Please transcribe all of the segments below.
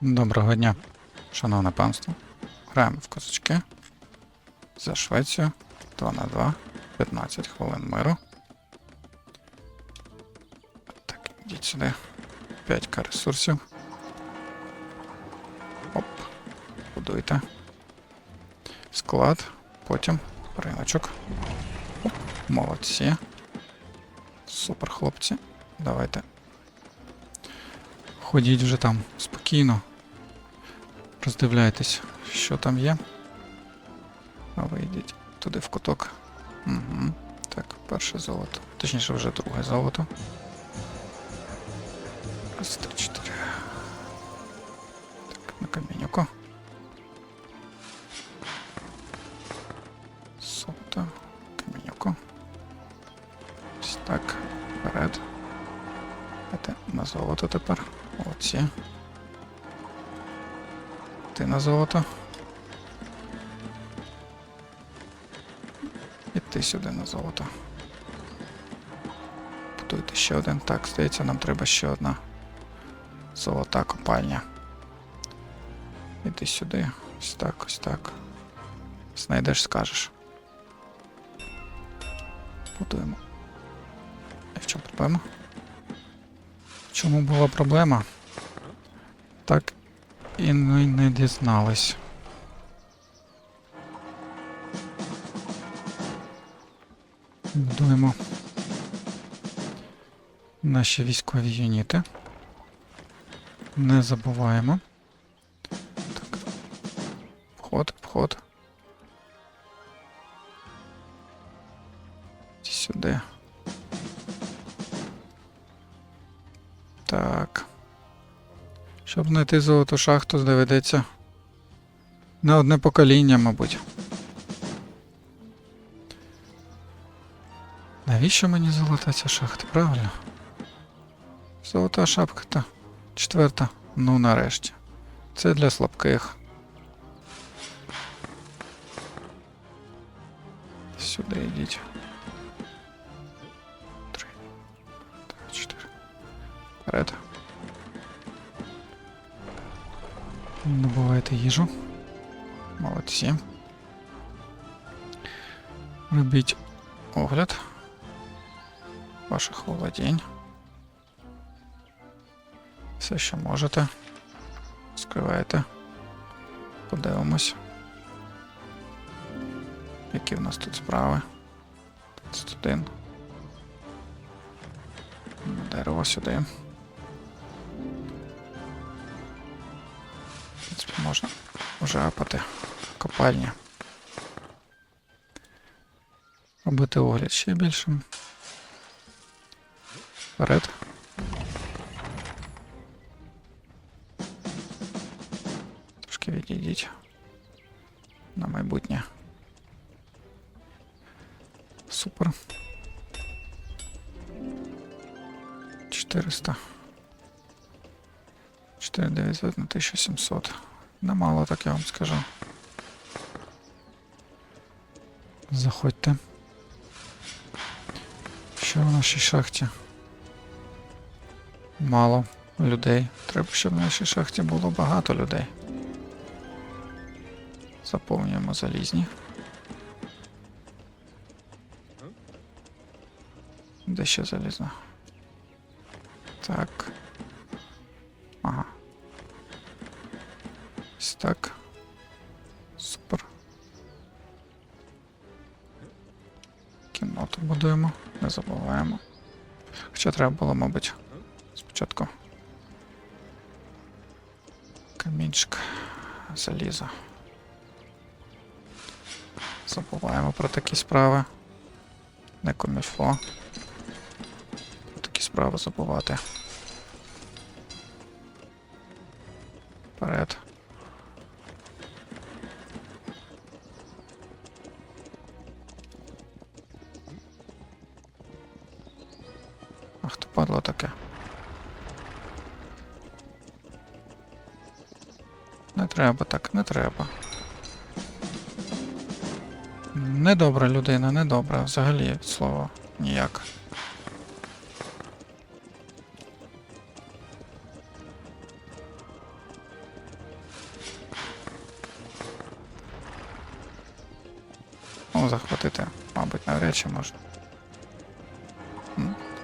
Доброго дня, шановне панство. Граємо в козачки за Швецію 2 на 2, 15 хвилин миру. Так, ідіть сюди. 5к ресурсів. Оп. Будуйте. Склад. Потім риночок. Молодці. Супер, хлопці. Давайте. Ходіть вже там спокійно. Роздивляйтесь, що там є. А ви йдіть туди в куток. Угу. Так, перше золото. Точніше, вже друге золото. Так, на золото. І ти сюди на золото. Будуйте ще один. Так, здається, нам треба ще одна золота копальня. Іди сюди. Ось так, ось так. Знайдеш, скажеш. Будуємо. І в чому проблема? В чому була проблема? І ми не дізнались. Будуємо наші військові юніти. Не забуваємо. Так. Вход, вход. Сюди. Щоб знайти золоту шахту, доведеться на одне покоління, мабуть. Навіщо мені золота ця шахта, правильно? Золота шапка та четверта. Ну нарешті. Це для слабких. Сюди йдіть. Три. Так, чотири. Вперед. Добувайте їжу. Молодці. Робіть огляд ваших володінь. Все, що можете. Скривайте. Подивимось. Які в нас тут справи? 31. Дерево сюди. можна вже апати копальня. Робити огляд ще більшим. Вперед. Трошки відійдіть. На майбутнє. Супер. 400. 4900 на 1700. Немало, так я вам скажу. Заходьте. Що в нашій шахті? Мало людей. Треба, щоб в нашій шахті було багато людей. Заповнюємо залізні. Де ще залізна? Так. Ось так. Супер. Кімнату будуємо, не забуваємо. Хоча треба було, мабуть, спочатку. Камінчик, залізо. Забуваємо про такі справи. Не коміфо. Про такі справи забувати. Вперед. треба, так не треба. Недобра людина, недобра взагалі слово ніяк. Ну, захватити, мабуть, навряд чи можна.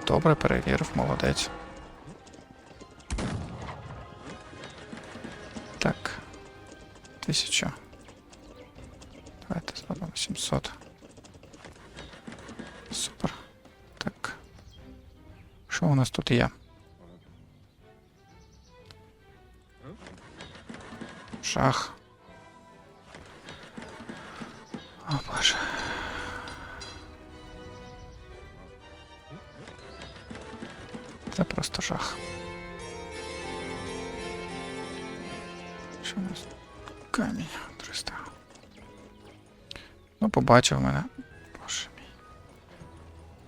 Добре, перевірив, молодець. 1000. Давайте зробимо 700. Супер. Так. Що у нас тут є? Шах. О, боже. Це просто шах. Побачив мене. Боже мій.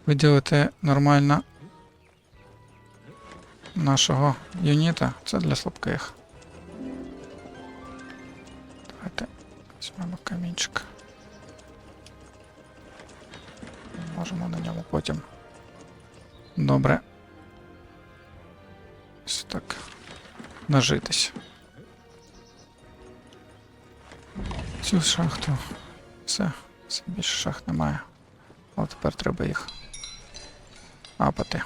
Виділити нормально нашого юніта. Це для слабких. Давайте візьмемо камінчик. Можемо на ньому потім. Добре. Ось так. Нажитись. Цю шахту. Все, все більше шахт немає. Але тепер треба їх апати.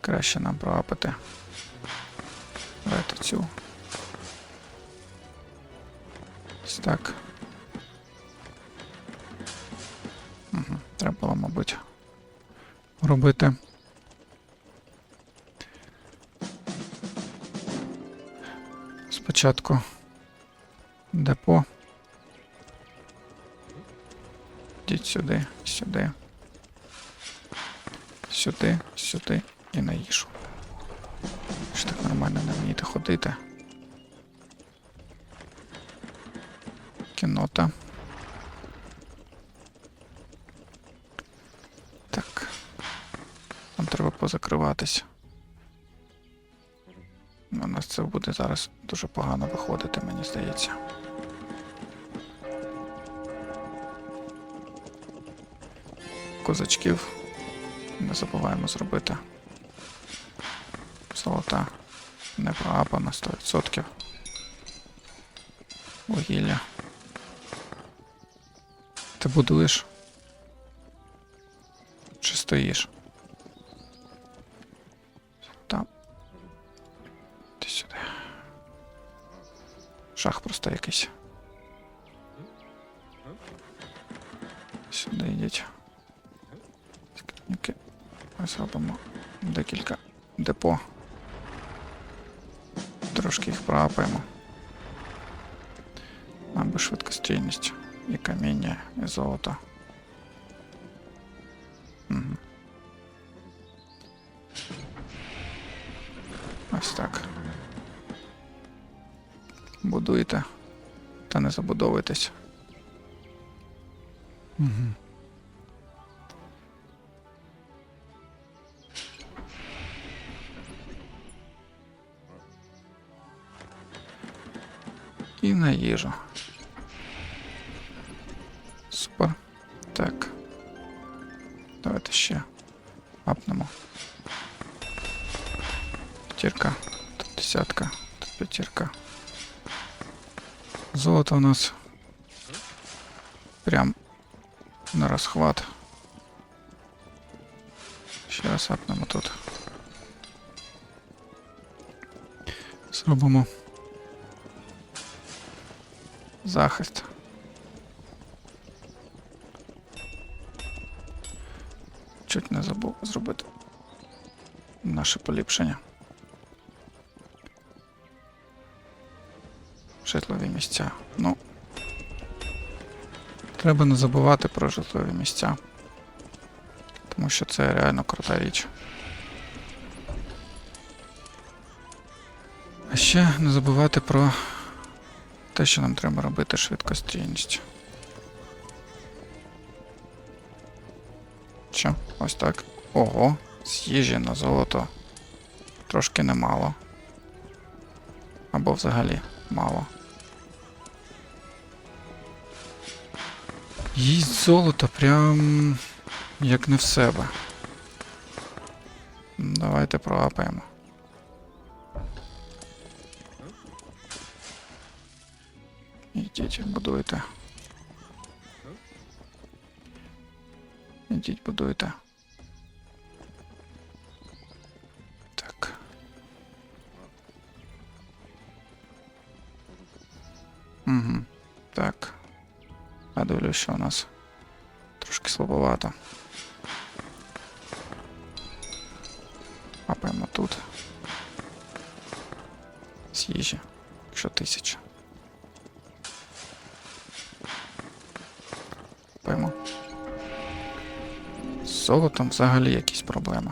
Краще нам проапати. Давайте цю. Ось так. Угу. Треба було, мабуть, робити. Спочатку депо. Йдіть сюди, сюди. Сюди, сюди і на їжу. Що так нормально не вмієте ходити. Кінота. Так. Нам треба позакриватися. У нас це буде зараз дуже погано виходити, мені здається. Козачків не забуваємо зробити. Золота не проапана 100%. Вугілля. Ти будуєш? Чи стоїш? Там. Ти сюди. Шах просто якийсь. Декілька депо. Трошки їх проапаємо. Нам би швидкострільність. І каміння, і золото. Угу. Ось так. Будуйте. Та не забудовуйтесь. Угу. на їжу. Супер. Так. Давайте ще апнемо. П'ятірка, тут десятка, тут п'ятірка. Золото у нас прям на розхват. Ще раз апнемо тут. Зробимо Захист. Чуть не забув зробити наше поліпшення. Житлові місця. Ну. Треба не забувати про житлові місця. Тому що це реально крута річ. А ще не забувати про те, що нам треба робити швидкострільність. Що? Ось так. Ого, з їжі на золото. Трошки немало. Або взагалі мало. Їсть золото прям як не в себе. Давайте проапаємо. Идите, буду это. Идите, буду это. Так. Угу. Так. А дивлюсь, що у нас трошки слабовато. Золотом взагалі якісь проблеми.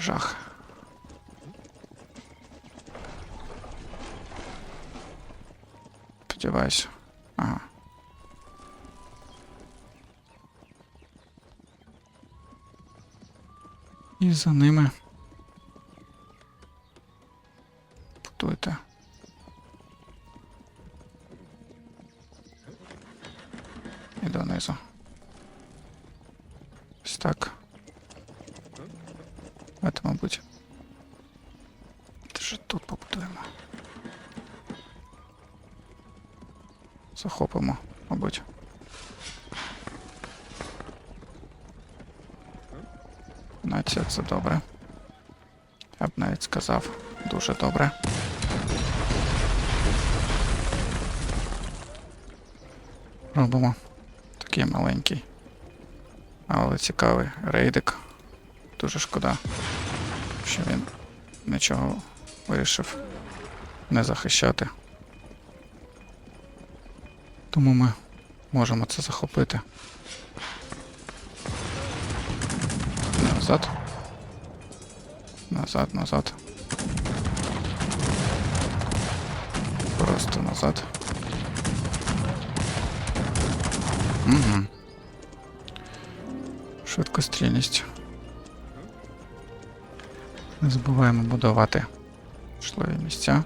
Жах. Сподіваюся. Ага. І за ними. Вже тут побудуємо. Захопимо, мабуть. Нація це добре. Я б навіть сказав дуже добре. Робимо такий маленький, але цікавий рейдик. Дуже шкода, що він нічого вирішив не захищати. Тому ми можемо це захопити. Назад. Назад, назад. Просто назад. Угу. Швидкострільність. Не забуваємо будувати житлові місця.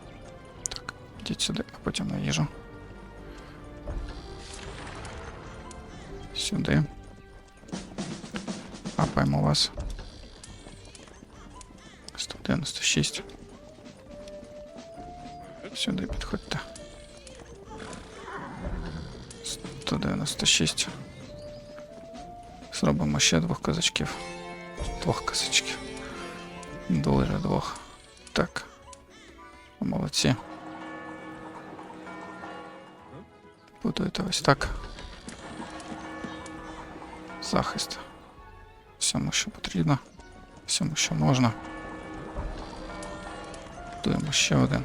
Так, йдіть сюди, а потім на їжу. Сюди. Апаємо вас. 196. Сюди підходьте. 196. Зробимо ще двох козачків. Двох козачків. Дуже двох. Так. Молодці. Будуєте ось так. Захист. Всьому, що потрібно. Всьому, що можна. Будуємо ще один.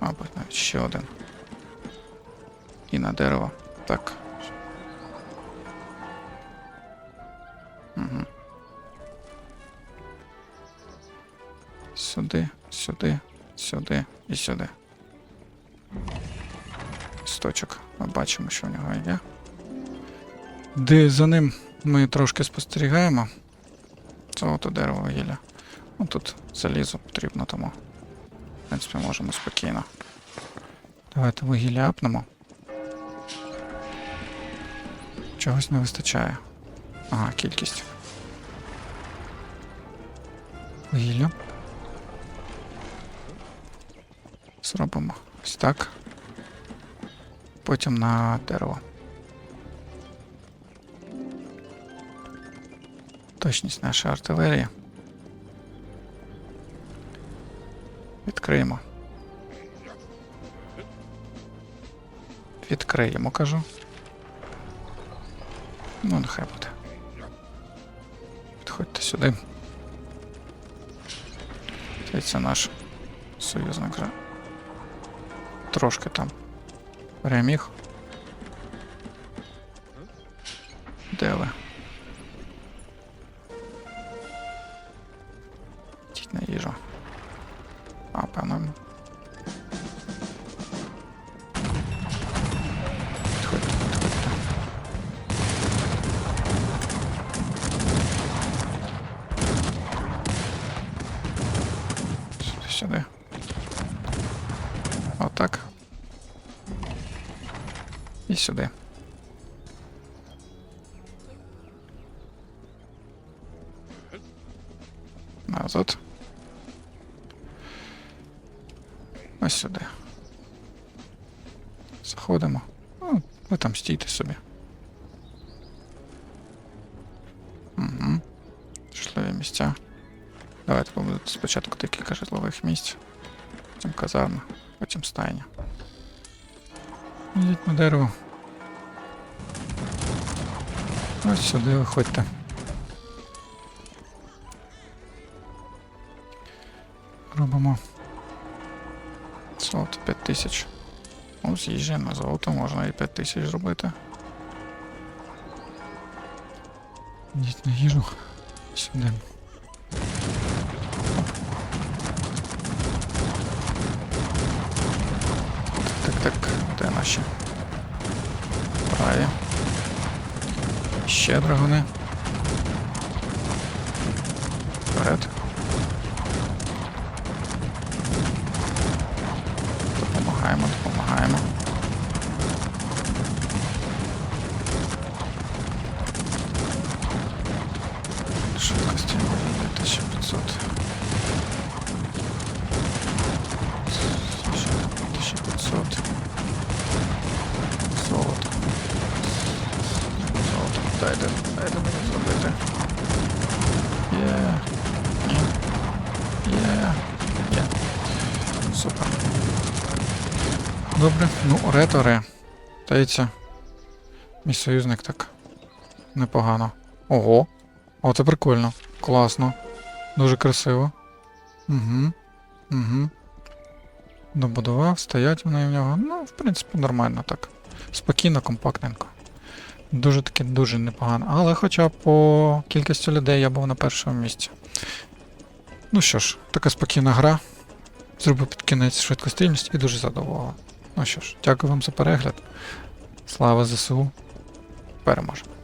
Мабуть, навіть ще один. І на дерево. Так. Угу. Сюди, сюди, Сюди. Сточок. Ми бачимо, що в нього є. Де за ним ми трошки спостерігаємо. Золото дерево гілля. Ну тут залізо потрібно, тому. В принципі, можемо спокійно. Давайте вугілля апнемо. Чогось не вистачає. Ага, кількість. Вугілля. Зробимо ось так. Потім на дерево. Точність нашої артилерії. Відкриємо. Відкриємо, кажу. Ну, нехай буде. Підходьте сюди. Це наш союзник. Трошки там переміг. Де ви? Тіть на їжу. А, певно. І сюди. Назад. Ось сюди. заходимо. Ну, ви там стійте собі. Угу. Житлові місця. Давайте побудемо спочатку декілька житлових місць. Потім казарма, потім стайня. Йдіть на дерево. Ось сюди виходьте. Робимо золото 5000. Ну, з їжі на золото можна і 5000 зробити. Йдіть на їжу. Сюди. Так, так, де наші? Праві. Ще драгуни. Добре. Ну, ре-то-ре. Здається. Мій союзник так. Непогано. Ого. О, це прикольно. Класно. Дуже красиво. Угу. Угу. Добудував, стоять вони в нього. Ну, в принципі, нормально так. Спокійно, компактненько. Дуже таки дуже непогано. Але хоча по кількості людей я був на першому місці. Ну що ж, така спокійна гра. Зробив під кінець швидкострільність і дуже задоволений. Ну що ж, дякую вам за перегляд. Слава ЗСУ. Переможемо.